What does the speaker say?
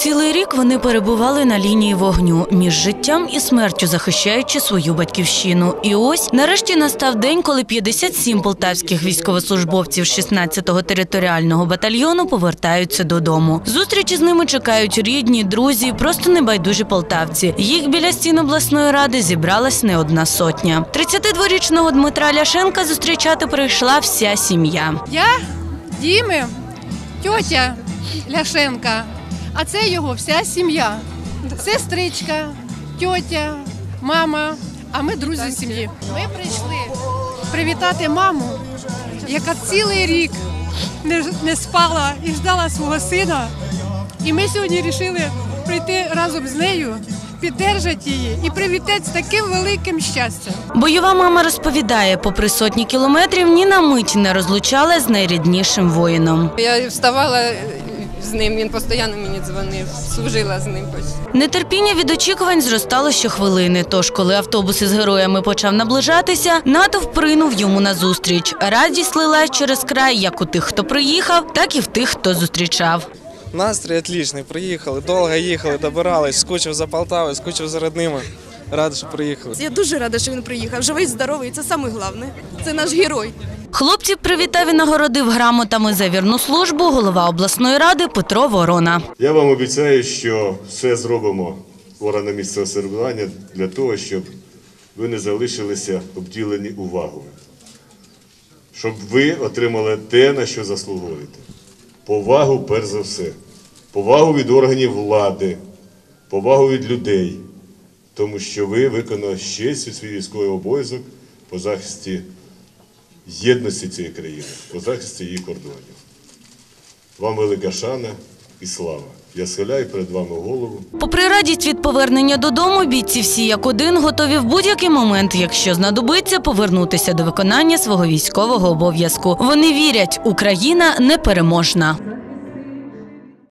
Цілий рік вони перебували на лінії вогню між життям і смертю, захищаючи свою батьківщину. І ось нарешті настав день, коли 57 полтавських військовослужбовців 16-го територіального батальйону повертаються додому. Зустрічі з ними чекають рідні, друзі, просто небайдужі полтавці. Їх біля стін обласної ради зібралась не одна сотня. 32-річного Дмитра Ляшенка зустрічати прийшла вся сім'я. Я Діми, тьотя Ляшенка, а це його вся сім'я. Сестричка, тьотя, мама, а ми друзі сім'ї. Ми прийшли привітати маму, яка цілий рік не, не спала і ждала свого сина. І ми сьогодні вирішили прийти разом з нею, підтримати її і привітати з таким великим щастям. Бойова мама розповідає, попри сотні кілометрів ні на мить не розлучала з найріднішим воїном. Я вставала з ним, він постійно мені дзвонив, служила з ним. Нетерпіння від очікувань зростало щохвилини. Тож, коли автобус із героями почав наближатися, натовп прийнув йому назустріч. Радість лилась через край як у тих, хто приїхав, так і в тих, хто зустрічав. Настрій отличний. Приїхали, довго їхали, добирались, скучив за Полтавою, скучив за родними. Радий, що приїхали. Я дуже рада, що він приїхав. Живий, здоровий. Це саме головне. Це наш герой. Хлопців привітав і нагородив грамотами за вірну службу голова обласної ради Петро Ворона. Я вам обіцяю, що все зробимо органи місцевого сервування для того, щоб ви не залишилися обділені увагою. Щоб ви отримали те, на що заслуговуєте. Повагу перш за все. Повагу від органів влади, повагу від людей, тому що ви виконали ще свій військовий обов'язок по захисті єдності цієї країни, по захисті її кордонів. Вам велика шана і слава. Я схиляю перед вами голову. Попри радість від повернення додому, бійці всі як один готові в будь-який момент, якщо знадобиться, повернутися до виконання свого військового обов'язку. Вони вірять, Україна непереможна.